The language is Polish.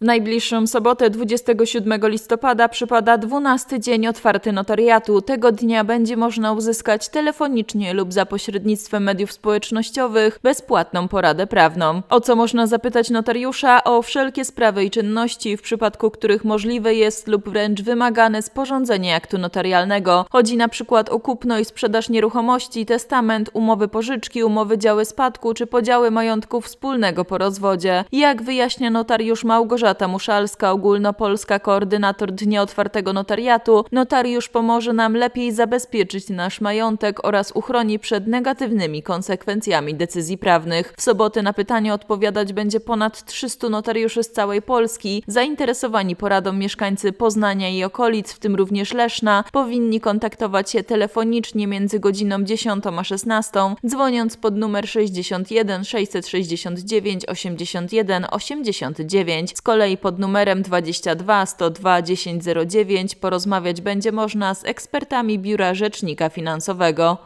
W najbliższą sobotę 27 listopada przypada 12 dzień otwarty notariatu. Tego dnia będzie można uzyskać telefonicznie lub za pośrednictwem mediów społecznościowych bezpłatną poradę prawną. O co można zapytać notariusza? O wszelkie sprawy i czynności, w przypadku których możliwe jest lub wręcz wymagane sporządzenie aktu notarialnego. Chodzi na przykład o kupno i sprzedaż nieruchomości, testament, umowy pożyczki, umowy działy spadku czy podziały majątku wspólnego po rozwodzie. Jak wyjaśnia notariusz Małgorzata Muszalska, ogólnopolska koordynator Dnia Otwartego Notariatu, notariusz pomoże nam lepiej zabezpieczyć nasz majątek oraz uchroni przed negatywnymi konsekwencjami decyzji prawnych. W sobotę na pytanie odpowiadać będzie ponad 300 notariuszy z całej Polski. Zainteresowani poradą mieszkańcy Poznania i okolic, w tym również Leszna, powinni kontaktować się telefonicznie między godziną 10 a 16, dzwoniąc pod numer 61 669 81 89. Z kolei pod numerem 22 102 1009 porozmawiać będzie można z ekspertami Biura Rzecznika Finansowego.